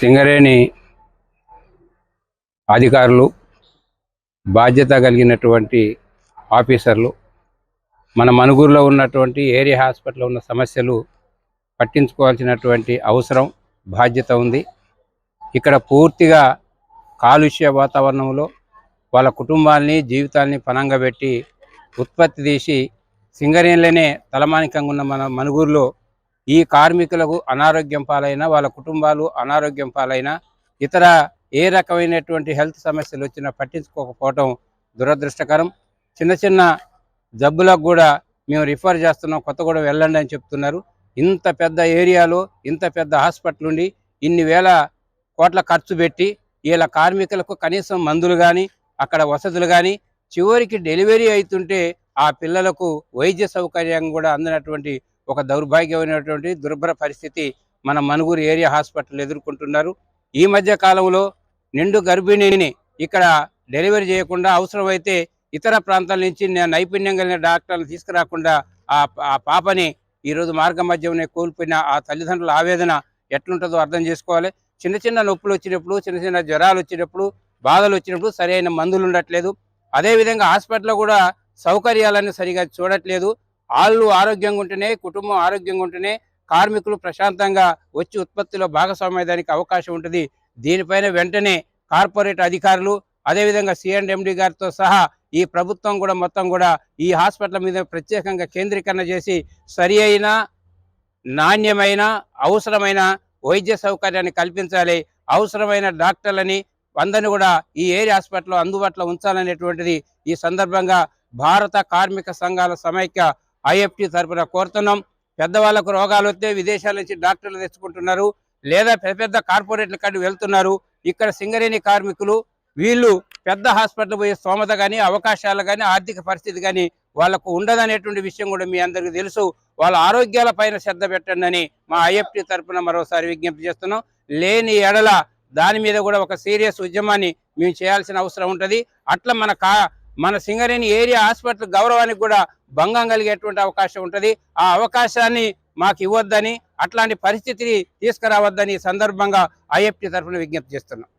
సింగరేణి అధికారులు బాధ్యత కలిగినటువంటి ఆఫీసర్లు మన మనుగురులో ఉన్నటువంటి ఏరియా హాస్పిటల్లో ఉన్న సమస్యలు పట్టించుకోవాల్సినటువంటి అవసరం బాధ్యత ఉంది. ఇక్కడ పూర్తిగా కాలుష్య వాతావరణంలో వాళ్ళ కుటుంబాల్ని జీవితాల్ని పనంగా పెట్టి ఉత్పత్తి తీసి సింగరేణిలోనే తలమానికంగా ఉన్న మన మనుగురులో ఈ కార్మికులకు అనారోగ్యం పాలైన వాళ్ళ కుటుంబాలు అనారోగ్యం పాలైన ఇతర ఏ రకమైనటువంటి హెల్త్ సమస్యలు వచ్చినా పట్టించుకోకపోవటం దురదృష్టకరం. చిన్న చిన్న జబ్బులకు కూడా మేము రిఫర్ చేస్తున్నాం కొత్తగూడెం వెళ్ళండి అని చెప్తున్నారు. ఇంత పెద్ద ఏరియాలో ఇంత పెద్ద హాస్పిటల్ ఉండి ఇన్ని వేల కోట్ల ఖర్చు పెట్టి వీళ్ళ కార్మికులకు కనీసం మందులు కానీ అక్కడ వసతులు కానీ చివరికి డెలివరీ అవుతుంటే ఆ పిల్లలకు వైద్య సౌకర్యం కూడా అందినటువంటి ఒక దౌర్భాగ్యమైనటువంటి దుర్భర పరిస్థితి మన మనుగురు ఏరియా హాస్పిటల్ ఎదుర్కొంటున్నారు. ఈ మధ్య కాలంలో నిండు గర్భిణిని ఇక్కడ డెలివరీ చేయకుండా అవసరమైతే ఇతర ప్రాంతాల నుంచి నైపుణ్యం కలిగిన డాక్టర్లు తీసుకురాకుండా ఆ ఆ పాపని ఈరోజు మార్గ మధ్యమనే కోల్పోయిన ఆ తల్లిదండ్రుల ఆవేదన ఎట్లుంటుందో అర్థం చేసుకోవాలి. చిన్న చిన్న నొప్పులు వచ్చినప్పుడు చిన్న చిన్న జ్వరాలు వచ్చినప్పుడు బాధలు వచ్చినప్పుడు సరైన మందులు ఉండట్లేదు. అదేవిధంగా హాస్పిటల్లో కూడా సౌకర్యాలను సరిగా చూడట్లేదు. వాళ్ళు ఆరోగ్యంగా ఉంటేనే కుటుంబం ఆరోగ్యంగా ఉంటేనే కార్మికులు ప్రశాంతంగా వచ్చి ఉత్పత్తిలో భాగస్వామ్యదానికి అవకాశం ఉంటుంది. దీనిపైన వెంటనే కార్పొరేట్ అధికారులు అదేవిధంగా సిఎండ్ఎండి గారితో సహా ఈ ప్రభుత్వం కూడా మొత్తం కూడా ఈ హాస్పిటల్ మీద ప్రత్యేకంగా కేంద్రీకరణ చేసి సరి అయిన నాణ్యమైన అవసరమైన వైద్య సౌకర్యాన్ని కల్పించాలి. అవసరమైన డాక్టర్లని అందరిని కూడా ఈ ఏరియా హాస్పిటల్లో అందుబాటులో ఉంచాలనేటువంటిది ఈ సందర్భంగా భారత కార్మిక సంఘాల సమైక్య ఐఎఫ్టి తరఫున కోరుతున్నాం. పెద్దవాళ్ళకు రోగాలు వస్తే విదేశాల నుంచి డాక్టర్లు తెచ్చుకుంటున్నారు. లేదా పెద్ద పెద్ద కార్పొరేట్ల కాడికి వెళ్తున్నారు. ఇక్కడ సింగరేణి కార్మికులు వీళ్ళు పెద్ద హాస్పిటల్ పోయే స్తోమత కానీ అవకాశాలు కానీ ఆర్థిక పరిస్థితి కానీ వాళ్ళకు ఉండదనేటువంటి విషయం కూడా మీ అందరికీ తెలుసు. వాళ్ళ ఆరోగ్యాల పైన శ్రద్ధ పెట్టండి మా ఐఎఫ్టి తరఫున మరోసారి విజ్ఞప్తి చేస్తున్నాం. లేని ఎడల దాని మీద కూడా ఒక సీరియస్ ఉద్యమాన్ని మేము చేయాల్సిన అవసరం ఉంటుంది. అట్లా మన కా మన సింగరేణి ఏరియా హాస్పిటల్ గౌరవానికి కూడా భంగం కలిగేటువంటి అవకాశం ఉంటుంది. ఆ అవకాశాన్ని మాకు ఇవ్వద్దని అట్లాంటి పరిస్థితిని తీసుకురావద్దని సందర్భంగా ఐఎఫ్టి తరఫున విజ్ఞప్తి చేస్తున్నాం.